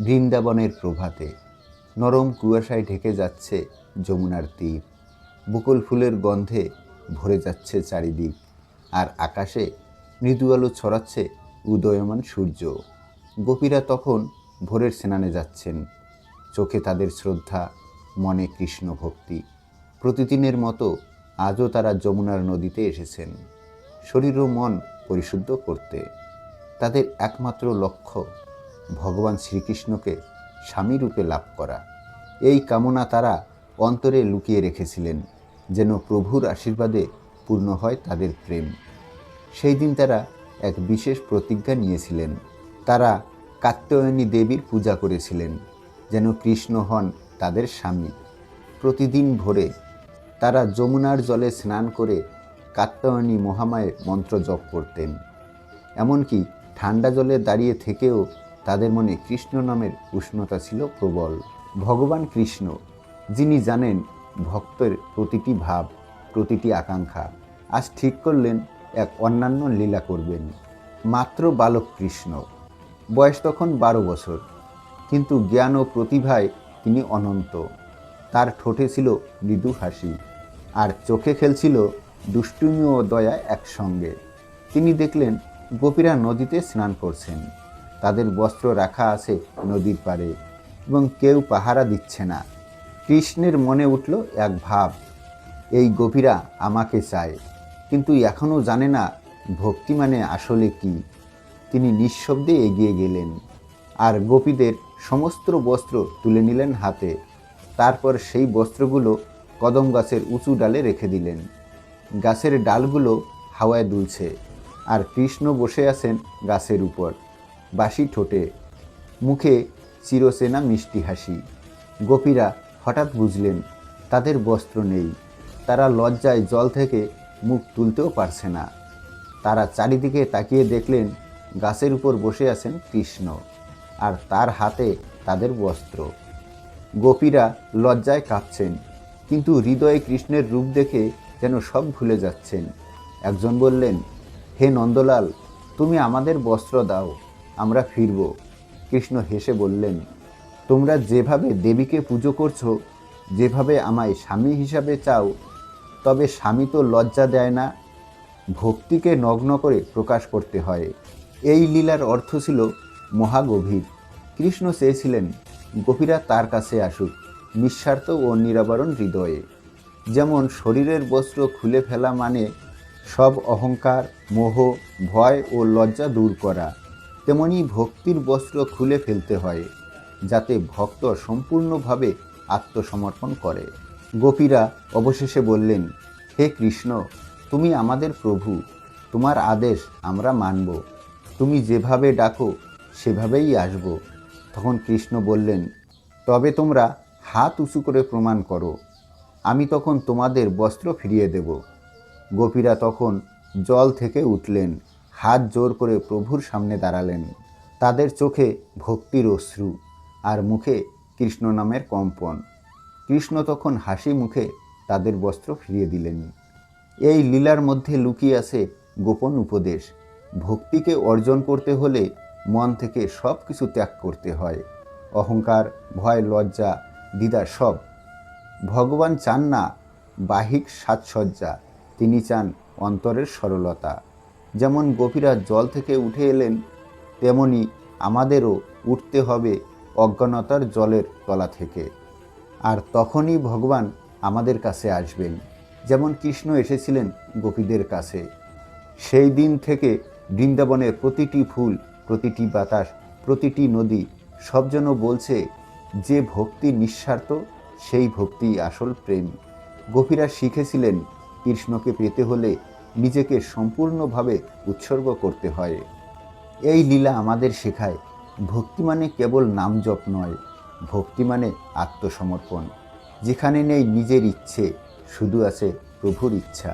বৃন্দাবনের প্রভাতে নরম কুয়াশায় ঢেকে যাচ্ছে যমুনার তীর। বকুল ফুলের গন্ধে ভরে যাচ্ছে চারিদিক আর আকাশে মৃদু আলো ছড়াচ্ছে উদয়মান সূর্য। গোপীরা তখন ভোরের স্নানে যাচ্ছেন। চোখে তাদের শ্রদ্ধা, মনে কৃষ্ণ ভক্তি। প্রতিদিনের মতো আজও তারা যমুনার নদীতে এসেছেন, শরীর ও মন পরিশুদ্ধ করতে। তাদের একমাত্র লক্ষ্য ভগবান শ্রীকৃষ্ণকে স্বামী রূপে লাভ করা। এই কামনা তারা অন্তরে লুকিয়ে রেখেছিলেন, যেন প্রভুর আশীর্বাদে পূর্ণ হয় তাদের প্রেম। সেই দিন তারা এক বিশেষ প্রতিজ্ঞা নিয়েছিলেন। তারা কাত্যায়নী দেবীর পূজা করেছিলেন, যেন কৃষ্ণ হন তাদের স্বামী। প্রতিদিন ভোরে তারা যমুনার জলে স্নান করে কাত্যায়নী মহামায়ের মন্ত্র জপ করতেন। এমনকি ঠান্ডা জলে দাঁড়িয়ে থেকেও তাদের মনে কৃষ্ণ নামের উষ্ণতা ছিল প্রবল। ভগবান কৃষ্ণ, যিনি জানেন ভক্তের প্রতিটি ভাব, প্রতিটি আকাঙ্ক্ষা, আজ ঠিক করলেন এক অন্যান্য লীলা করবেন। মাত্র বালক কৃষ্ণ, বয়স তখন বারো বছর, কিন্তু জ্ঞান ও প্রতিভায় তিনি অনন্ত। তার ঠোঁটে ছিল মৃদু হাসি, আর চোখে খেলছিল দুষ্টুমি ও দয়া একসঙ্গে। তিনি দেখলেন গোপীরা নদীতে স্নান করছেন। তাদের বস্ত্র রাখা আছে নদীর পাড়ে এবং কেউ পাহারা দিচ্ছে না। কৃষ্ণের মনে উঠল এক ভাব, এই গোপীরা আমাকে চায়, কিন্তু এখনও জানে না ভক্তি মানে আসলে কি। তিনি নিঃশব্দে এগিয়ে গেলেন আর গোপীদের সমস্ত বস্ত্র তুলে নিলেন হাতে। তারপর সেই বস্ত্রগুলো কদম গাছের উঁচু ডালে রেখে দিলেন। গাছের ডালগুলো হাওয়ায় দুলছে আর কৃষ্ণ বসে আছেন গাছের উপর। বাসি ঠোঁটে। মুখে চিরসেনা মিষ্টি হাসি। গোপীরা হঠাৎ বুঝলেন, তাদের বস্ত্র নেই। তারা লজ্জায় জল থেকে মুখ তুলতেও পারছে না। তারা চারিদিকে তাকিয়ে দেখলেন, গাছের উপর বসে আছেন কৃষ্ণ আর তার হাতে তাদের বস্ত্র। গোপীরা লজ্জায় কাঁপছেন, কিন্তু হৃদয়ে কৃষ্ণের রূপ দেখে যেন সব ভুলে যাচ্ছেন। একজন বললেন, হে নন্দলাল, তুমি আমাদের বস্ত্র দাও। আমরা ফিরব। কৃষ্ণ হেসে বললেন, তোমরা যেভাবে দেবীকে পুজো করছ, যেভাবে আমায় স্বামী হিসাবে চাও, তবে স্বামী তো লজ্জা দেয় না। ভক্তিকে নগ্ন করে প্রকাশ করতে হয়। এই লীলার অর্থ ছিল মহাগভীর। কৃষ্ণ চেয়েছিলেন, গোপীরা তার কাছে আসুক, নিঃস্বার্থ ও নিরাবরণ হৃদয়ে। যেমন শরীরের বস্ত্র খুলে ফেলা মানে সব অহংকার, মোহ, ভয় ও লজ্জা দূর করা। তেমনি ভক্তির বস্ত্র খুলে ফেলতে হয়, যাতে ভক্ত সম্পূর্ণভাবে আত্মসমর্পণ করে। গোপীরা অবশেষে বললেন, হে কৃষ্ণ, তুমি আমাদের প্রভু, তোমার আদেশ আমরা মানব। তুমি যেভাবে ডাকো, সেভাবেই আসব। তখন কৃষ্ণ বললেন, তবে তোমরা হাত উঁচু করে প্রমাণ করো। আমি তখন তোমাদের বস্ত্র ফিরিয়ে দেব। গোপীরা তখন জল থেকে উঠলেন। হাত জোর করে প্রভুর সামনে দাঁড়ালেন। তাদের চোখে ভক্তির অশ্রু আর মুখে কৃষ্ণ নামের কম্পন। কৃষ্ণ তখন হাসি মুখে তাদের বস্ত্র ফিরিয়ে দিলেন। এই লীলার মধ্যে লুকিয়ে আছে গোপন উপদেশ। ভক্তিকে অর্জন করতে হলে মন থেকে সব কিছু ত্যাগ করতে হয়। অহংকার, ভয়, লজ্জা, দ্বিধা সব। ভগবান চান না বাহিক সাজসজ্জা। তিনি চান অন্তরের সরলতা। যেমন গোপীরা জল থেকে উঠে এলেন, তেমনি আমাদেরও উঠতে হবে অজ্ঞানতার জলের তলা থেকে। আর তখনই ভগবান আমাদের কাছে আসবেন। যেমন কৃষ্ণ এসেছিলেন গোপীদের কাছে। সেই দিন থেকে বৃন্দাবনের প্রতিটি ফুল, প্রতিটি বাতাস, প্রতিটি নদী সব যেন বলছে, যে ভক্তি নিঃস্বার্থ, সেই ভক্তি আসল প্রেম। গোপীরা শিখেছিলেন, কৃষ্ণকে পেতে হলে নিজেকে সম্পূর্ণভাবে উৎসর্গ করতে হয়। এই লীলা আমাদের শেখায়, ভক্তি মানে কেবল নাম জপ নয়, ভক্তি মানে আত্মসমর্পণ, যেখানে নেই নিজের ইচ্ছে, শুধু আছে প্রভুর ইচ্ছা।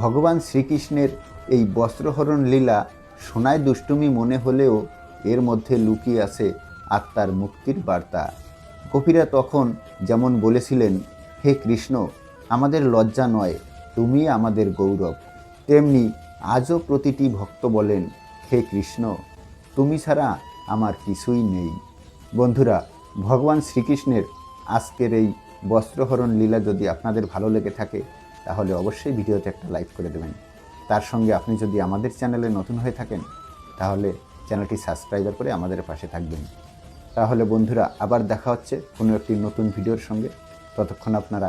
ভগবান শ্রীকৃষ্ণের এই বস্ত্রহরণ লীলা সোনায় দুষ্টুমি মনে হলেও এর মধ্যে লুকিয়ে আছে আত্মার মুক্তির বার্তা। কপিরা তখন যেমন বলেছিলেন, হে কৃষ্ণ, আমাদের লজ্জা নয় তুমি আমাদের গৌরব। তেমনি আজও প্রতিটি ভক্ত বলেন, হে কৃষ্ণ, তুমি ছাড়া আমার কিছুই নেই। বন্ধুরা, ভগবান শ্রীকৃষ্ণের আজকের এই বস্ত্রহরণ লীলা যদি আপনাদের ভালো লেগে থাকে, তাহলে অবশ্যই ভিডিওতে একটা লাইক করে দেবেন। তার সঙ্গে আপনি যদি আমাদের চ্যানেলে নতুন হয়ে থাকেন, তাহলে চ্যানেলটি সাবস্ক্রাইবার করে আমাদের পাশে থাকবেন। তাহলে বন্ধুরা, আবার দেখা হচ্ছে কোনো একটি নতুন ভিডিওর সঙ্গে। ততক্ষণ আপনারা